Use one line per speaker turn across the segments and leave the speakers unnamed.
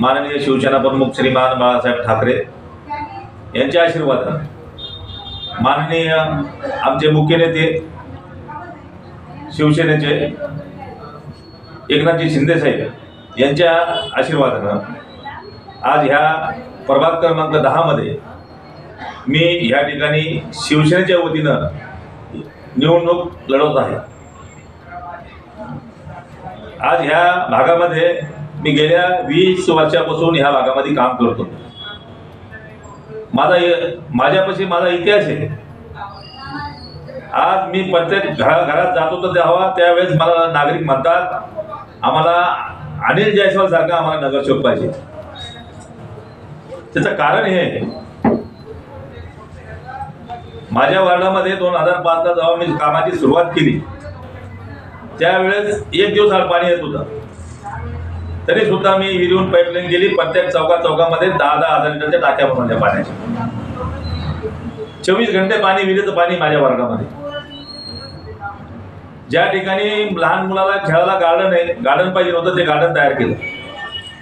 माननीय शिवसेना प्रमुख श्रीमान बाळासाहेब ठाकरे यांच्या आशीर्वादानं माननीय आमचे मुख्य नेते शिवसेनेचे एकनाथजी शिंदेसाहेब यांच्या आशीर्वादानं आज ह्या प्रभाग क्रमांक दहामध्ये मी ह्या ठिकाणी शिवसेनेच्या वतीनं निवडणूक लढवत आहे. आज ह्या भागामध्ये मी गेल्या वीस वर्षापासून ह्या भागामध्ये काम करतो. माझा माझ्यापाशी माझा इतिहास आहे. आज मी प्रत्येक घरा घरात जातो तर तेव्हा त्यावेळेस मला नागरिक म्हणतात आम्हाला अनिल जायस्वाल सारखा आम्हाला नगरसेवक पाहिजे. त्याचं कारण हे आहे. माझ्या वार्डामध्ये दोन हजार पाचला जेव्हा मी कामाची सुरुवात केली त्यावेळेस एक दिवस आड पाणी येत होतं. तरी सुद्धा मी विहिरीहून पाईपलाईन गेली प्रत्येक चौका चौकामध्ये दहा दहा हजार लिटरच्या टाक्या बनवल्या पाण्याच्या. चोवीस घंटे पाणी विहिरीचं पाणी माझ्या वर्गामध्ये. ज्या ठिकाणी लहान मुलाला खेळायला गार्डन आहे गार्डन पाहिजे होतं ते गार्डन तयार केलं.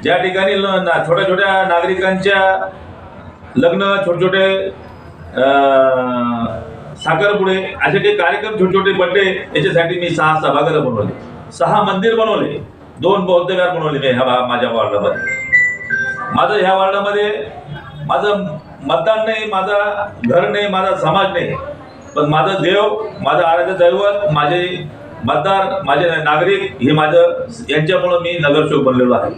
ज्या ठिकाणी छोट्या छोट्या नागरिकांच्या लग्न छोटे छोटे अं, साखरपुडे असे काही कार्यक्रम छोटे छोटे बड्डे याच्यासाठी मी सहा सभागृह बनवले. सहा मंदिर बनवले. दोन बौद्ध विहार बनवले मी ह्या माझ्या वॉर्डामध्ये. माझं ह्या वॉर्डामध्ये माझं मतदान नाही माझा घर नाही माझा समाज नाही. पण माझं देव माझं आराध्य दैवत माझे मतदार माझे नागरिक हे माझं यांच्यामुळं मी नगरसेवक बनलेलो आहे.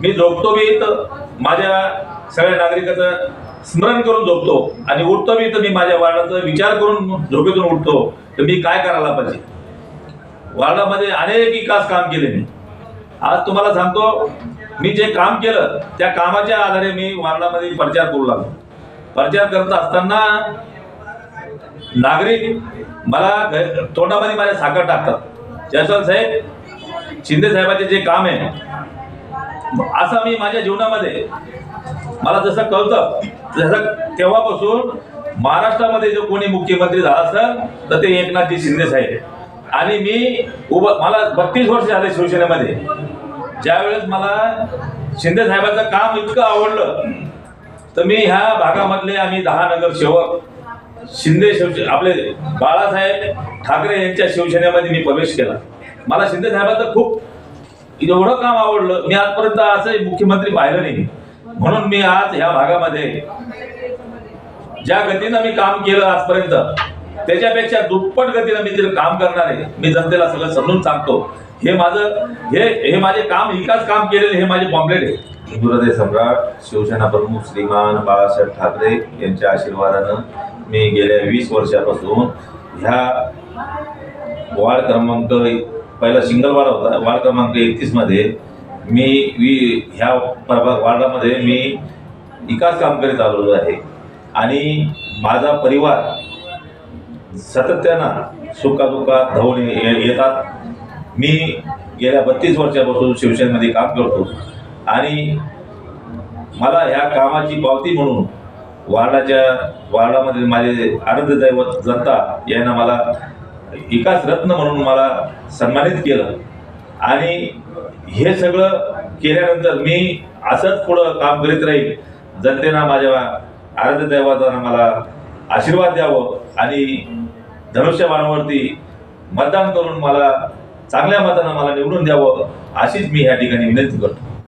मी झोपतो मी तर माझ्या सगळ्या नागरिकाचं स्मरण करून झोपतो. आणि उठतो मी तर मी माझ्या वार्डाचा विचार करून झोपेतून उठतो. तर मी काय करायला पाहिजे? वार्डामध्ये अनेक विकास काम केले मी. आज तुम्हाला सांगतो मी जे काम केलं त्या कामाच्या आधारे मी वारणामध्ये प्रचार करू लागलो. प्रचार करत असताना नागरिक मला तोंडामध्ये माझ्या साखर टाकतात. जयस्वाल साहेब शिंदे साहेबांचे जे काम आहे असं मी माझ्या जीवनामध्ये मला जसं कळतं जसं तेव्हापासून महाराष्ट्रामध्ये जो कोणी मुख्यमंत्री झाला असेल तर ते एकनाथजी शिंदे साहेब. आणि मी उभं मला बत्तीस वर्ष झाले शिवसेनेमध्ये. ज्यावेळेस मला शिंदे साहेबांचं काम इतकं आवडलं तर मी ह्या भागामधले आम्ही दहा नगरसेवक शिंदे शिवसे आपले बाळासाहेब ठाकरे यांच्या शिवसेनेमध्ये मी प्रवेश केला. मला शिंदे साहेबांचं खूप एवढं काम आवडलं मी आजपर्यंत असं मुख्यमंत्री पाहिलं नाही. म्हणून मी आज ह्या भागामध्ये ज्या गतीनं मी काम केलं आजपर्यंत त्याच्यापेक्षा दुप्पट गतीनं मी तिथे काम करणार आहे. मी जनतेला सगळं समजून सांगतो. हे माझं हे हे माझे काम एकाच काम केलेले हे माझे पॉम्पलेट आहे. हिंदुहृदय सम्राट शिवसेना प्रमुख श्रीमान बाळासाहेब ठाकरे यांच्या आशीर्वादानं मी गेल्या वीस वर्षापासून ह्या वार्ड क्रमांक पहिला सिंगल वार्ड होता. वार्ड क्रमांक एकतीसमध्ये मी वी ह्या प्रभाग वार्डामध्ये मी विकास काम करीत आलेलो आहे. आणि माझा परिवार सातत्यानं सुखादुखात धावून ये- येतात. मी गेल्या बत्तीस वर्षापासून शिवसेनेमध्ये काम करतो. आणि मला ह्या कामाची पावती म्हणून वार्डाच्या वार्डामध्ये माझे आराध्य दैवत जनता यांना मला विकास रत्न म्हणून मला सन्मानित केलं. आणि हे सगळं केल्यानंतर मी असंच पुढं काम करीत राहील. जनतेनं माझ्या आराध्य मला आशीर्वाद द्यावं. आणि धनुष्यबाणावरती मतदान करून मला चांगल्या मतानं मला निवडून द्यावं अशीच मी ह्या ठिकाणी विनंती करतो.